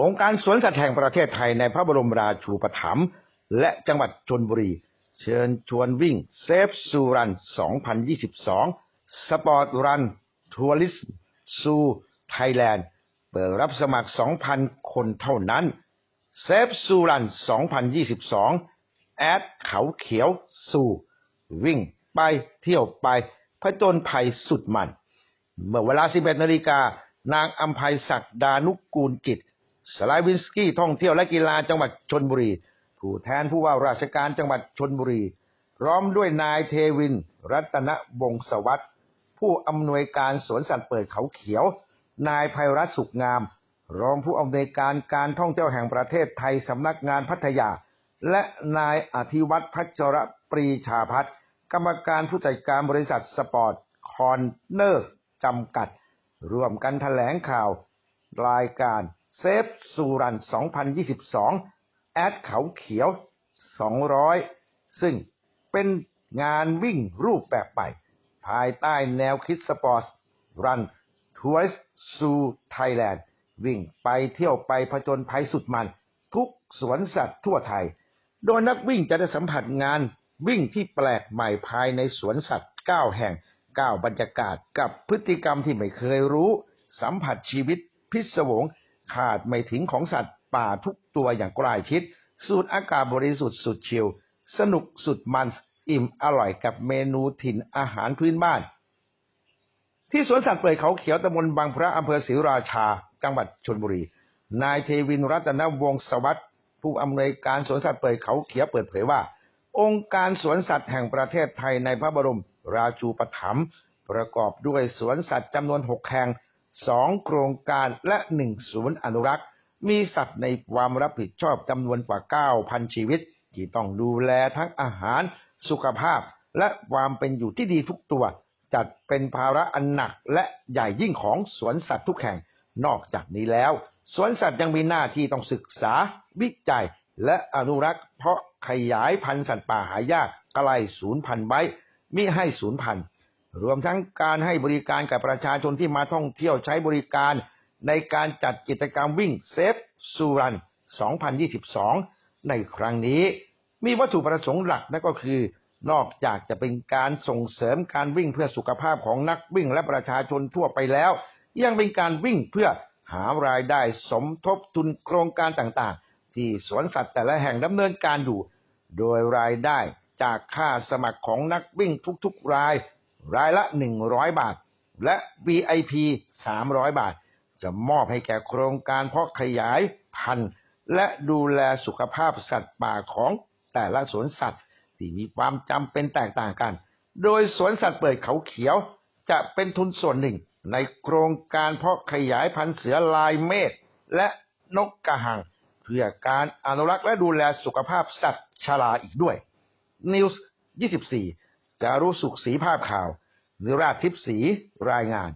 องค์การสวนสัตว์แห่งประเทศไทยในพระบรมราชูปถัมภ์และจังหวัดชนบุรี เชิญชวนวิ่งเซฟซูรัน 2022 สปอร์ตรัน ทัวริสซูไทยแลนด์ เปิดรับสมัคร 2,000 คนเท่านั้น เซฟซูรัน 2022 แอดเขาเขียวสู่วิ่งไปเที่ยวไปผจญภัยสุดมัน เมื่อเวลา 11นาฬิกานางอัมภัยศักดานุกูลกิจ สไลวินสกี้ท่องเที่ยวและกีฬาจังหวัดชนบุรี ผู้แทนผู้ว่าราชการจังหวัดชนบุรี พร้อมด้วยนายเทวิน รัตนวงศวัตรผู้อำนวยการสวนสัตว์เปิดเขาเขียว นายภัยรัตน์สุขงาม รองผู้อำนวยการการท่องเที่ยวแห่งประเทศไทยสำนักงานพัทยา และนายอธิวัตรพัชรปรีชาพัฒน์กรรมการผู้จัดการบริษัทสปอร์ตคอนเนอร์จำกัด ร่วมกันแถลงข่าว รายการ เซฟซูรัน 2022 แอดเขาเขียว 200 ซึ่งเป็นงานวิ่งรูปแบบใหม่ ภายใต้แนวคิดสปอร์ตรันทัวริสซูไทยแลนด์วิ่งไปเที่ยวไปผจญภัยสุดมัน ทุกสวนสัตว์ทั่วไทย โดยนักวิ่งจะได้สัมผัสงานวิ่งที่แปลกใหม่ภายในสวนสัตว์ 9 แห่ง 9 บรรยากาศกับพฤติกรรมที่ไม่เคยรู้ สัมผัสชีวิตพิศวง ขาดไม่ถึงของสัตว์ป่าทุกตัวอย่างใกล้ชิด สูดอากาศบริสุทธิ์สุดชิลสนุกสุดมันอิ่มอร่อยกับเมนูถิ่นอาหารพื้นบ้าน ที่สวนสัตว์เปิดเขาเขียวตำบลบางพระอำเภอศรีราชา จังหวัดชนบุรี นายเทวินรัตนวงศวัสดิ์ผู้อำนวยการสวนสัตว์เปิดเขาเขียวเปิดเผยว่า องค์การสวนสัตว์แห่งประเทศไทยในพระบรม ราชูปถัมภ์ประกอบด้วยสวนสัตว์จำนวน6แห่ง 2 โครงการและ 1 ศูนย์อนุรักษ์ มีสัตว์ในความรับผิดชอบจำนวนกว่า 9,000 ชีวิต ที่ต้องดูแลทั้งอาหาร สุขภาพ และความเป็นอยู่ที่ดีทุกตัว จัดเป็นภาระอันหนักและใหญ่ยิ่งของสวนสัตว์ทุกแห่ง นอกจากนี้แล้ว สวนสัตว์ยังมีหน้าที่ต้องศึกษา วิจัย และอนุรักษ์ เพราะขยายพันธุ์สัตว์ป่าหายากใกล้ศูนย์พันธุ์ไว้มิให้ศูนย์พันธุ์ รวมทั้งการให้บริการกับประชาชนที่มาท่องเที่ยวใช้บริการ ในการจัดกิจกรรมวิ่งเซฟซูรัน 2022 ในครั้งนี้ มีวัตถุประสงค์หลักนั่นก็คือ นอกจากจะเป็นการส่งเสริมการวิ่งเพื่อสุขภาพของนักวิ่งและประชาชนทั่วไปแล้ว ยังเป็นการวิ่งเพื่อหารายได้สมทบทุนโครงการต่างๆ ที่สวนสัตว์แต่ละแห่งดำเนินการอยู่ โดยรายได้จากค่าสมัครของนักวิ่งทุกๆราย รายละ 100 บาท และ VIP 300 บาท จะมอบให้แก่โครงการเพาะขยายพันธุ์ และดูแลสุขภาพสัตว์ป่าของแต่ละสวนสัตว์ ที่มีความจำเป็นแตกต่างกัน โดยสวนสัตว์เปิดเขาเขียว จะเป็นทุนส่วนหนึ่ง ในโครงการเพาะขยายพันธุ์เสือลายเมฆและนกกระหัง เพื่อการอนุรักษ์และดูแลสุขภาพสัตว์ชราอีกด้วยนิวส์24 จะรู้สุขสีภาพข่าวหรือราชทิพสีรายงาน